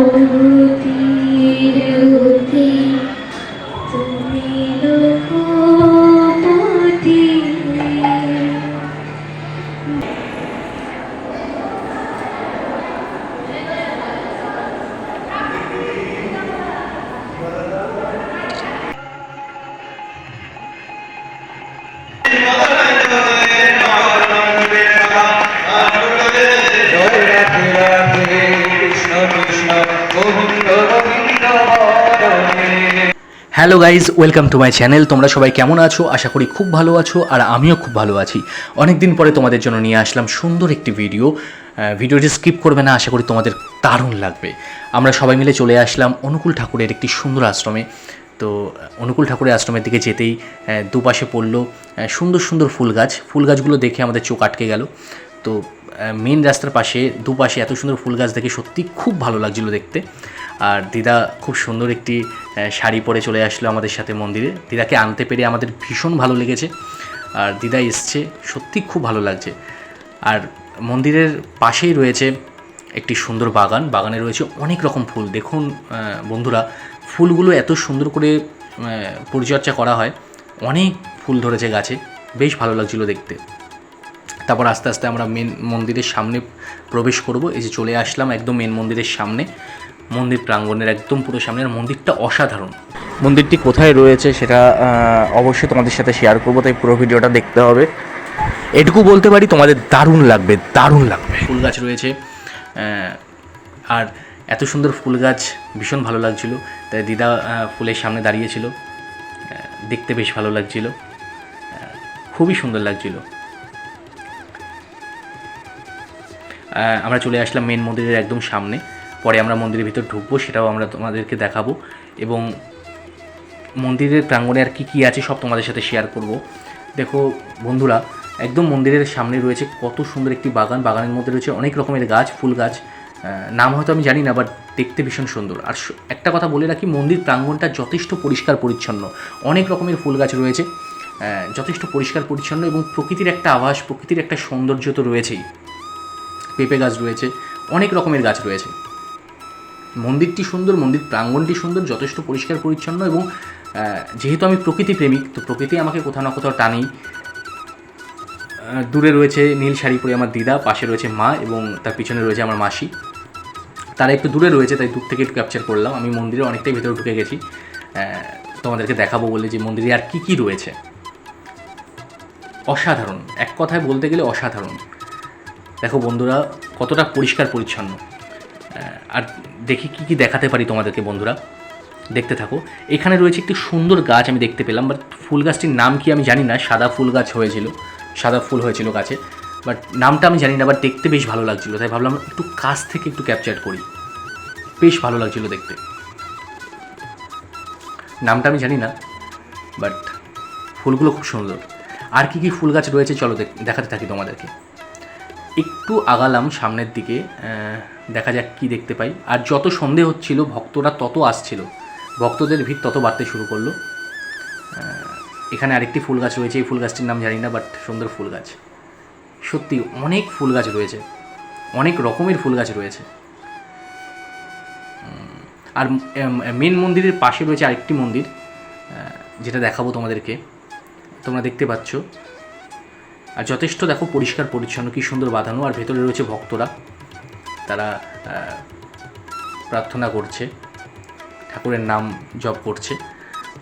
মরুতির hello guys welcome to my channel তোমরা সবাই কেমন আছো? আশা করি খুব ভালো আছো আর আমিও খুব ভালো আছি। অনেক দিন পরে তোমাদের জন্য নিয়ে আসলাম সুন্দর একটি ভিডিও ভিডিওটি স্কিপ করবে না, আশা করি তোমাদের দারুণ লাগবে। আমরা সবাই মিলে চলে আসলাম অনুকূল ঠাকুরের একটি সুন্দর আশ্রমে। তো অনুকূল ঠাকুরের আশ্রমের দিকে যেতেই দুপাশে পড়ল সুন্দর সুন্দর ফুল গাছ। ফুল গাছগুলো দেখে আমাদের চোখ আটকে গেল। তো মেন রাস্তার পাশে, দুপাশে এত সুন্দর ফুল গাছ দেখে সত্যি খুব ভালো লাগছিল দেখতে। আর দিদা খুব সুন্দর একটি শাড়ি পরে চলে আসলো আমাদের সাথে মন্দিরে। দিদাকে আনতে পেরে আমাদের ভীষণ ভালো লেগেছে। আর দিদা এসছে, সত্যি খুব ভালো লাগছে। আর মন্দিরের পাশেই রয়েছে একটি সুন্দর বাগান। বাগানে রয়েছে অনেক রকম ফুল। দেখুন বন্ধুরা, ফুলগুলো এত সুন্দর করে পরিচর্যা করা হয়। অনেক ফুল ধরেছে গাছে। বেশ ভালো লাগছিল দেখতে। তারপর আস্তে আস্তে আমরা মেন মন্দিরের সামনে প্রবেশ করব। এই যে চলে আসলাম একদম মেন মন্দিরের সামনে। মন্দির প্রাঙ্গণের একদম পুরো সামনের মন্দিরটা অসাধারণ। মন্দিরটি কোথায় রয়েছে সেটা অবশ্যই তোমাদের সাথে শেয়ার করব তাই পুরো ভিডিওটা দেখতে হবে। এটুকু বলতে পারি তোমাদের দারুণ লাগবে দারুণ লাগবে। ফুল গাছ রয়েছে আর এত সুন্দর ফুল গাছ ভীষণ ভালো লাগছিল। তাই দিদা ফুলের সামনে দাঁড়িয়েছিল দেখতে বেশ ভালো লাগছিল খুবই সুন্দর লাগছিল। আমরা চলে আসলাম মেন মন্দিরের একদম সামনে। পরে আমরা মন্দিরের ভিতর ঢুকবো, সেটাও আমরা তোমাদেরকে দেখাবো। এবং মন্দিরের প্রাঙ্গণে আর কী কী আছে সব তোমাদের সাথে শেয়ার করব। দেখো বন্ধুরা, একদম মন্দিরের সামনে রয়েছে কত সুন্দর একটি বাগান। বাগানের মধ্যে রয়েছে অনেক রকমের গাছ, ফুল গাছ। নাম হয়তো আমি জানি না বাট দেখতে ভীষণ সুন্দর। আর একটা কথা বলে রাখি, মন্দির প্রাঙ্গণটা যথেষ্ট পরিষ্কার পরিচ্ছন্ন। অনেক রকমের ফুল গাছ রয়েছে যথেষ্ট পরিষ্কার পরিচ্ছন্ন এবং প্রকৃতির একটা আভাস, প্রকৃতির একটা সৌন্দর্য তো রয়েছেই। পেঁপে গাছ রয়েছে, অনেক রকমের গাছ রয়েছে। মন্দিরটি সুন্দর, মন্দির প্রাঙ্গণটি সুন্দর, যথেষ্ট পরিষ্কার পরিচ্ছন্ন এবং যেহেতু আমি প্রকৃতি প্রেমিক, তো প্রকৃতি আমাকে কোথাও না কোথাও টানেই। দূরে রয়েছে নীল শাড়ি পরে আমার দিদা, পাশে রয়েছে মা এবং তার পিছনে রয়েছে আমার মাসি। তারা একটু দূরে রয়েছে, তাই দূর থেকে একটু ক্যাপচার করলাম। আমি মন্দিরে অনেকটাই ভেতরে ঢুকে গেছি। তোমাদেরকে দেখাবো বলে যে মন্দিরে আর কী কী রয়েছে। অসাধারণ। এক কথায় বলতে গেলে অসাধারণ। দেখো বন্ধুরা, কতটা পরিষ্কার পরিচ্ছন্ন। আর দেখি কি কি দেখাতে পারি তোমাদেরকে বন্ধুরা। দেখতে থাকো। এখানে রয়েছে একটি সুন্দর গাছ আমি দেখতে পেলাম বাট ফুল গাছটির নাম কি আমি জানি না, সাদা ফুল গাছ হয়েছিল, সাদা ফুল হয়েছিল গাছে বাট নামটা আমি জানি না বাট দেখতে বেশ ভালো লাগছিল, তাই ভাবলাম একটু কাছ থেকে একটু ক্যাপচার করি। বেশ ভালো লাগছিল দেখতে। নামটা আমি জানি না বাট ফুলগুলো খুব সুন্দর। আর কি কি ফুল গাছ রয়েছে, চলো দেখ- দেখাতে থাকি তোমাদেরকে। একটু আগালাম সামনের দিকে দেখা যাক কি দেখতে পাই। আর যত সন্ধে হচ্ছিল, ভক্তরা তত আসছিল। ভক্তদের ভিড় তত বাড়তে শুরু করল। এখানে আরেকটি ফুল গাছ রয়েছে। এই ফুল গাছটির নাম জানি না, বাট সুন্দর ফুল গাছ। সত্যি অনেক ফুল গাছ রয়েছে। অনেক রকমের ফুল গাছ রয়েছে। আর মেন মন্দিরের পাশে রয়েছে আরেকটি মন্দির যেটা দেখাবো তোমাদেরকে। তোমরা দেখতে পাচ্ছ। আর যথেষ্ট দেখো পরিষ্কার পরিচ্ছন্ন, কি সুন্দর বাঁধানো, আর ভেতরে রয়েছে ভক্তরা। তারা প্রার্থনা করছে, ঠাকুরের নাম জপ করছে।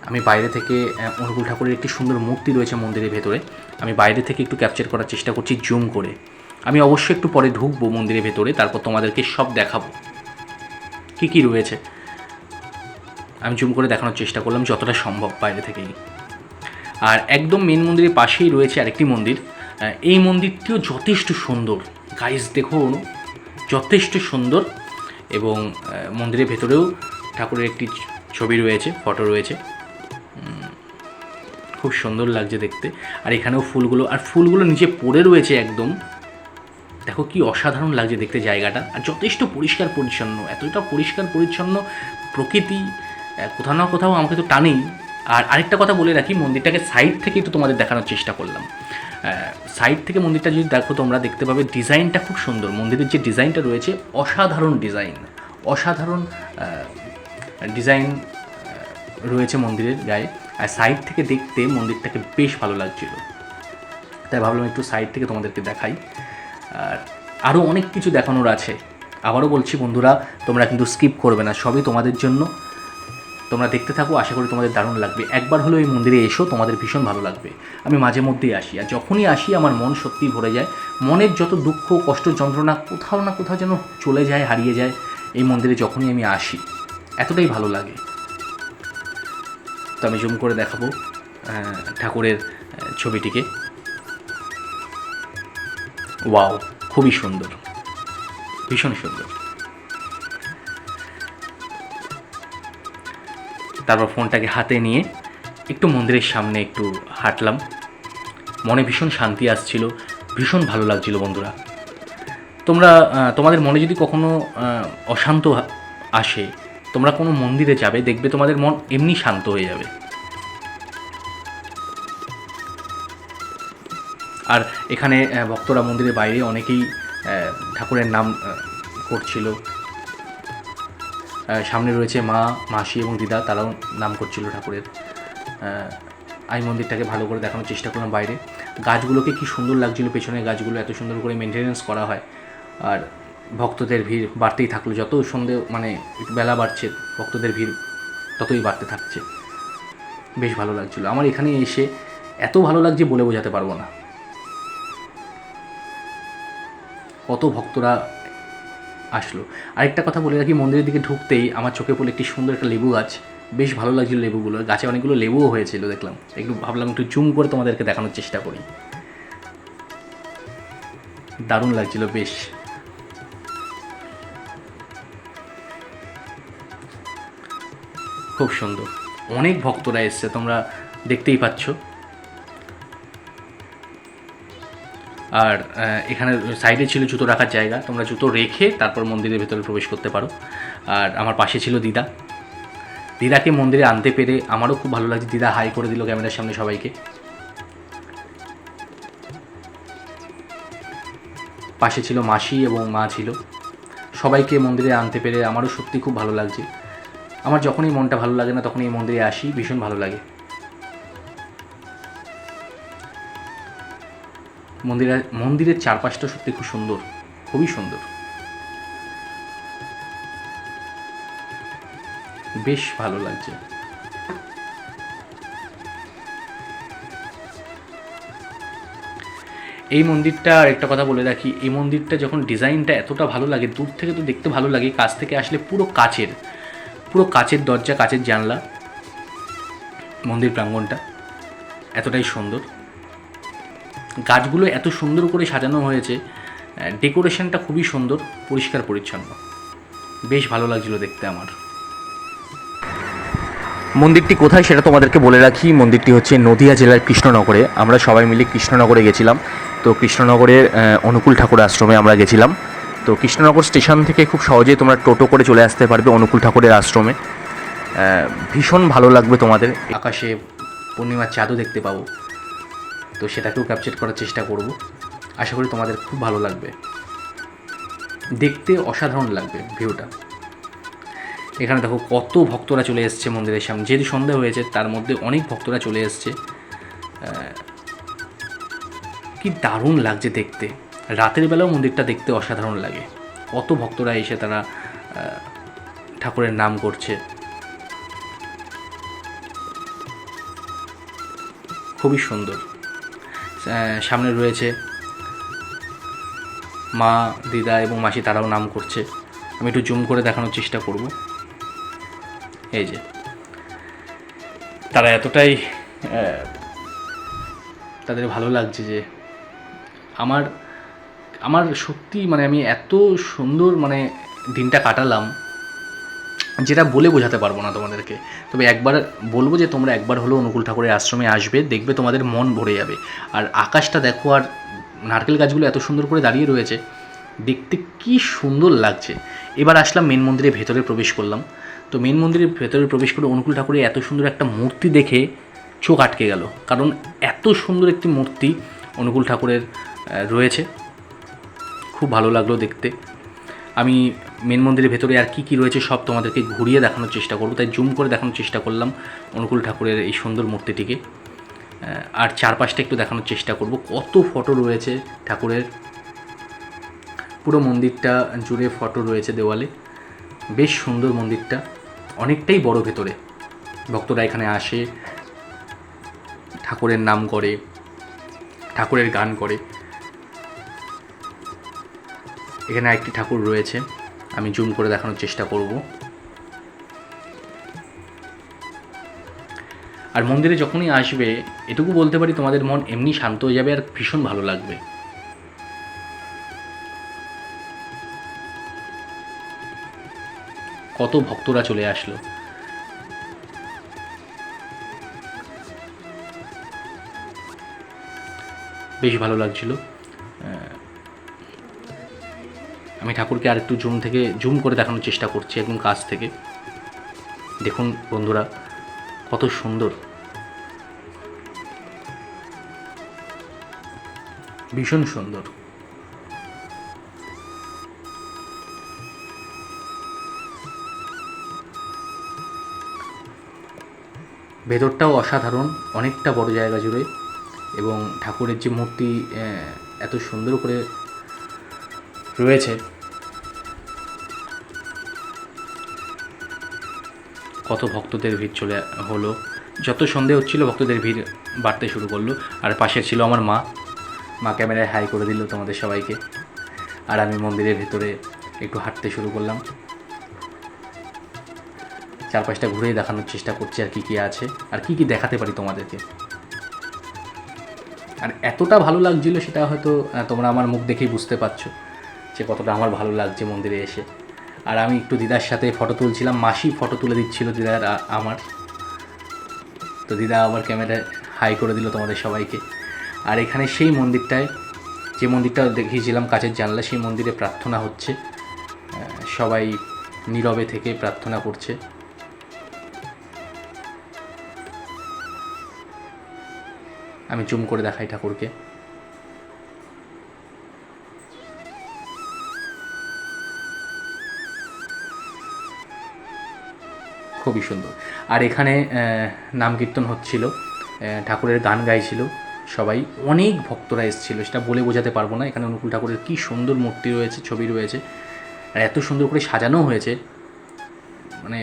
আমি বাইরে থেকে অনুকূল ঠাকুরের একটি সুন্দর মূর্তি রয়েছে মন্দিরের ভেতরে। আমি বাইরে থেকে একটু ক্যাপচার করার চেষ্টা করছি জুম করে। আমি অবশ্যই একটু পরে ঢুকবো মন্দিরের ভেতরে, তারপর তোমাদেরকে সব দেখাবো। কী কী রয়েছে? আমি জুম করে দেখানোর চেষ্টা করলাম, যতটা সম্ভব বাইরে থেকেই। আর একদম মেন মন্দিরের পাশেই রয়েছে আরেকটি মন্দির। এই মন্দিরটিও যথেষ্ট সুন্দর। গাইজ দেখুন, যথেষ্ট সুন্দর এবং মন্দিরের ভেতরেও ঠাকুরের একটি ছবি রয়েছে ফটো রয়েছে। খুব সুন্দর লাগছে দেখতে। আর এখানেও ফুলগুলো, আর ফুলগুলো নিচে পড়ে রয়েছে একদম। দেখো কি অসাধারণ লাগছে দেখতে জায়গাটা। আর যথেষ্ট পরিষ্কার পরিচ্ছন্ন, এতটা পরিষ্কার পরিচ্ছন্ন প্রকৃতি কোথাও না কোথাও আমাকে তো টানেই। আর আরেকটা কথা বলে রাখি, মন্দিরটাকে সাইড থেকেই তো তোমাদের দেখানোর চেষ্টা করলাম। সাইড থেকে মন্দিরটা যদি দেখো, তোমরা দেখতে পাবে ডিজাইনটা খুব সুন্দর। মন্দিরের যে ডিজাইনটা রয়েছে, অসাধারণ ডিজাইন। অসাধারণ ডিজাইন রয়েছে মন্দিরের গায়ে। আর সাইড থেকে দেখতে মন্দিরটাকে বেশ ভালো লাগছিল। তাই ভাবলাম একটু সাইড থেকে তোমাদেরকে দেখাই। আর আরও অনেক কিছু দেখানোর আছে। আবারও বলছি বন্ধুরা, তোমরা কিন্তু স্কিপ করবে না। সবই তোমাদের জন্য। তোমরা দেখতে থাকো, আশা করি তোমাদের দারুণ লাগবে। একবার হলেও এই মন্দিরে এসো, তোমাদের ভীষণ ভালো লাগবে। আমি মাঝে মধ্যেই আসি, আর যখনই আসি আমার মন সত্যিই ভরে যায়। মনের যত দুঃখ, কষ্ট, যন্ত্রণা কোথাও না কোথাও যেন চলে যায়, হারিয়ে যায়, এই মন্দিরে যখনই আমি আসি, এতটাই ভালো লাগে। তো আমি জুম করে দেখাবো ঠাকুরের ছবিটিকে। ওয়াও, খুবই সুন্দর ভীষণ সুন্দর। তারপর ফোনটাকে হাতে নিয়ে একটু মন্দিরের সামনে একটু হাঁটলাম। মনে ভীষণ শান্তি আসছিল, ভীষণ ভালো লাগছিল বন্ধুরা। তোমরা তোমাদের মনে যদি কখনো অশান্ত আসে, তোমরা কোনো মন্দিরে যাবে, দেখবে তোমাদের মন এমনি শান্ত হয়ে যাবে। আর এখানে ভক্তরা মন্দিরের বাইরে অনেকেই ঠাকুরের নাম করছিল। সামনে রয়েছে মা, মাসি এবং দিদা, তারাও নাম করছিল ঠাকুরের। আমি মন্দিরটাকে ভালো করে দেখানোর চেষ্টা করলাম বাইরে। গাছগুলোকে কি সুন্দর লাগছিল পেছনের গাছগুলো এত সুন্দর করে মেনটেনেন্স করা হয়। আর ভক্তদের ভিড় বাড়তেই থাকল, যত সন্ধে মানে বেলা বাড়ছে, ভক্তদের ভিড় ততই বাড়তে থাকছে। বেশ ভালো লাগছিল। আমার এখানে এসে এত ভালো লাগছে বলে বোঝাতে পারব না। কত ভক্তরা আসলো। আরেকটা কথা বলে রাখি, মন্দিরের দিকে ঢুকতেই আমার চোখে পড়ল একটি সুন্দর একটা লেবু গাছ। বেশ ভালো লাগছিল লেবুগুলো। গাছে অনেকগুলো লেবুও হয়েছিল, দেখলাম। একটু ভাবলাম একটু জুম করে তোমাদেরকে দেখানোর চেষ্টা করি। দারুণ লাগছিল, বেশ। খুব সুন্দর। অনেক ভক্তরা এসছে, তোমরা দেখতেই পাচ্ছ। আর এখানে সাইডে ছিল জুতো রাখার জায়গা। তোমরা জুতো রেখে তারপর মন্দিরের ভেতরে প্রবেশ করতে পারো। আর আমার পাশে ছিল দিদা। দিদাকে মন্দিরে আনতে পেরে আমারও খুব ভালো লাগছে। দিদা হাই করে দিল ক্যামেরার সামনে সবাইকে। পাশে ছিল মাসি এবং মা ছিল। সবাইকে মন্দিরে আনতে পেরে আমারও সত্যি খুব ভালো লাগছে। আমার যখনই মনটা ভালো লাগে না, তখনই এই মন্দিরে আসি, ভীষণ ভালো লাগে। মন্দিরের মন্দিরের চারপাশটা সত্যি খুব সুন্দর, খুবই সুন্দর। বেশ ভালো লাগছে। এই মন্দিরটা আরেকটা কথা বলে রাখি, এই মন্দিরটা যখন ডিজাইনটা এতটা ভালো লাগে, দূর থেকে তো দেখতে ভালো লাগে, কাছ থেকে আসলে পুরো কাচের পুরো কাচের দরজা কাচের জানলা, মন্দির প্রাঙ্গণটা এতটাই সুন্দর। গাছগুলো এত সুন্দর করে সাজানো হয়েছে ডেকোরেশনটা খুবই সুন্দর পরিষ্কার পরিচ্ছন্ন। বেশ ভালো লাগছিল দেখতে আমার। মন্দিরটি কোথায় সেটা তোমাদেরকে বলে রাখি। মন্দিরটি হচ্ছে নদিয়া জেলার কৃষ্ণনগরে। আমরা সবাই মিলে কৃষ্ণনগরে গেছিলাম। তো কৃষ্ণনগরের অনুকূল ঠাকুর আশ্রমে আমরা গেছিলাম। তো কৃষ্ণনগর স্টেশন থেকে খুব সহজেই তোমরা টোটো করে চলে আসতে পারবে অনুকূল ঠাকুরের আশ্রমে। ভীষণ ভালো লাগবে তোমাদের। আকাশে পূর্ণিমার চাঁদও দেখতে পাবো। তো সেটাকেও ক্যাপচার করার চেষ্টা করব। আশা করি তোমাদের খুব ভালো লাগবে। দেখতে অসাধারণ লাগবে ভিউটা। এখানে দেখো কত ভক্তরা চলে এসছে মন্দিরের সামনে। যেহেতু সন্ধ্যা হয়েছে, তার মধ্যে অনেক ভক্তরা চলে এসছে। কি দারুণ লাগছে দেখতে। রাতের বেলাও মন্দিরটা দেখতে অসাধারণ লাগে। কত ভক্তরা এসে তারা ঠাকুরের নাম করছে। খুবই সুন্দর। সামনে রয়েছে মা, দিদা এবং মাসি, তারাও নাম করছে। আমি একটু জুম করে দেখানোর চেষ্টা করব। এই যে। তারা এতটাই তাদের ভালো লাগছে যে আমার আমার সত্যি মানে আমি এত সুন্দর মানে দিনটা কাটালাম। যেটা বলে বোঝাতে পারব না তোমাদেরকে। তবে একবার বলব যে তোমরা একবার হলেও অনুকূল ঠাকুরের আশ্রমে আসবে, দেখবে তোমাদের মন ভরে যাবে। আর আকাশটা দেখো, আর নারকেল গাছগুলো এত সুন্দর করে দাঁড়িয়ে রয়েছে, দেখতে কি সুন্দর লাগছে। এবার আসলাম মেন মন্দিরের ভেতরে প্রবেশ করলাম। তো মেন মন্দিরের ভেতরে প্রবেশ করে অনুকূল ঠাকুরের এত সুন্দর একটা মূর্তি দেখে চোখ আটকে গেল। কারণ এত সুন্দর একটি মূর্তি অনুকূল ঠাকুরের রয়েছে। খুব ভালো লাগল দেখতে। আমি মেন মন্দিরের ভেতরে আর কি কি রয়েছে সব তোমাদেরকে ঘুরিয়ে দেখানোর চেষ্টা করব। তাই জুম করে দেখানোর চেষ্টা করলাম অনুকূল ঠাকুরের এই সুন্দর মূর্তিটিকে। আর চারপাশটা একটু দেখানোর চেষ্টা করব। কত ফটো রয়েছে ঠাকুরের। পুরো মন্দিরটা জুড়ে ফটো রয়েছে দেওয়ালে। বেশ সুন্দর মন্দিরটা। অনেকটাই বড় ভেতরে। ভক্তরা এখানে আসে, ঠাকুরের নাম করে, ঠাকুরের গান করে। এখানে একটি ঠাকুর রয়েছে। আমি জুম করে দেখানোর চেষ্টা করব। আর মন্দিরে যখনই আসবে, এটুকু বলতে পারি তোমাদের মন এমনি শান্ত হয়ে যাবে আর ভীষণ ভালো লাগবে। কত ভক্তরা চলে আসলো। বেশ ভালো লাগছিল। আমি ঠাকুরকে আর একটু জুম থেকে, জুম করে দেখানোর চেষ্টা করছি একদম কাছ থেকে। দেখুন বন্ধুরা, কত সুন্দর। ভীষণ সুন্দর। ভেতরটাও অসাধারণ, অনেকটা বড় জায়গা জুড়ে এবং ঠাকুরের যে মূর্তি এত সুন্দর করে রয়েছে। কত ভক্তদের ভিড় চলে হলো। যত সন্ধে হচ্ছিল, ভক্তদের ভিড় বাড়তে শুরু করল। আর পাশে ছিল আমার মা। মা ক্যামেরায় হাই করে দিল তোমাদের সবাইকে। আর আমি মন্দিরের ভেতরে একটু হাঁটতে শুরু করলাম। চারপাশটা ঘুরেই দেখানোর চেষ্টা করছি আর কি কী আছে। আর কি কি দেখাতে পারি তোমাদেরকে। আর এতটা ভালো লাগছিল সেটা হয়তো তোমরা আমার মুখ দেখেই বুঝতে পারছ যে কতটা আমার ভালো লাগছে মন্দিরে এসে। আর আমি একটু দিদার সাথে ফটো তুলছিলাম। মাসি ফটো তুলে দিচ্ছিল দিদার আমার। তো দিদা আবার ক্যামেরায় হাই করে দিল তোমাদের সবাইকে। আর এখানে সেই মন্দিরটায়, যে মন্দিরটা দেখিয়েছিলাম কাছের জানলা, সেই মন্দিরে প্রার্থনা হচ্ছে। সবাই নীরবে থেকে প্রার্থনা করছে। আমি জুম করে দেখাই ঠাকুরকে। খুবই সুন্দর। আর এখানে নাম কীর্তন হচ্ছিল ঠাকুরের গান গাইছিল সবাই। অনেক ভক্তরা এসেছিল, সেটা বলে বোঝাতে পারব না। এখানে অনুকূল ঠাকুরের কী সুন্দর মূর্তি রয়েছে, ছবি রয়েছে। আর এত সুন্দর করে সাজানো হয়েছে। মানে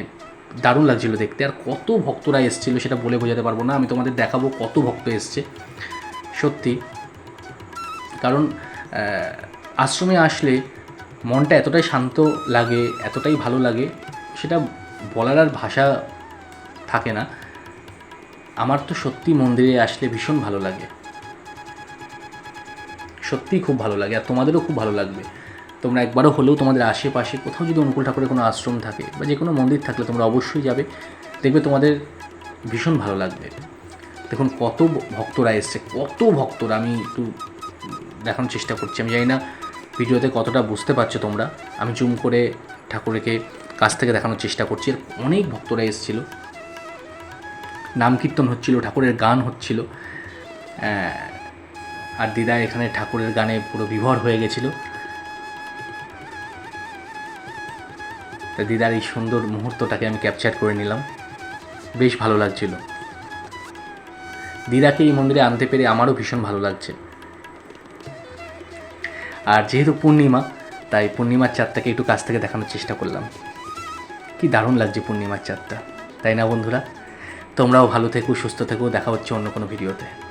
দারুণ লাগছিল দেখতে। আর কত ভক্তরা এসেছিল, সেটা বলে বোঝাতে পারব না। আমি তোমাদের দেখাবো কত ভক্ত এসছে। সত্যি। কারণ আশ্রমে আসলে মনটা এতটাই শান্ত লাগে, এতটাই ভালো লাগে, সেটা বলার আর ভাষা থাকে না। আমার তো সত্যি মন্দিরে আসলে ভীষণ ভালো লাগে। সত্যিই খুব ভালো লাগে আর তোমাদেরও খুব ভালো লাগবে। তোমরা একবারও হলেও তোমাদের আশেপাশে কোথাও যদি অনুকূল ঠাকুরের কোনো আশ্রম থাকে বা যে কোনো মন্দির থাকলে তোমরা অবশ্যই যাবে। দেখবে তোমাদের ভীষণ ভালো লাগবে। দেখুন, কত ভক্তরা এসছে, কত ভক্তরা, আমি একটু দেখানোর চেষ্টা করছি। আমি জানি না ভিডিওতে কতটা বুঝতে পারছ তোমরা। আমি জুম করে ঠাকুরকে কাছ থেকে দেখানোর চেষ্টা করছি। আর অনেক ভক্তরা এসেছিল। নাম কীর্তন হচ্ছিল, ঠাকুরের গান হচ্ছিল। আর দিদা এখানে ঠাকুরের গানে পুরো বিভর হয়ে গেছিল। তা দিদার এই সুন্দর মুহূর্তটাকে আমি ক্যাপচার করে নিলাম। বেশ ভালো লাগছিল। দিদাকে এই মন্দিরে আনতে পেরে আমারও ভীষণ ভালো লাগছে। আর যেহেতু পূর্ণিমা, তাই পূর্ণিমার চাঁদটাকে একটু কাছ থেকে দেখানোর চেষ্টা করলাম। কি দারুণ লাগছে পূর্ণিমার চাঁদটা। তাই না বন্ধুরা? তোমরাও ভালো থেকো, সুস্থ থেকো, দেখা হচ্ছে অন্য কোনো ভিডিওতে।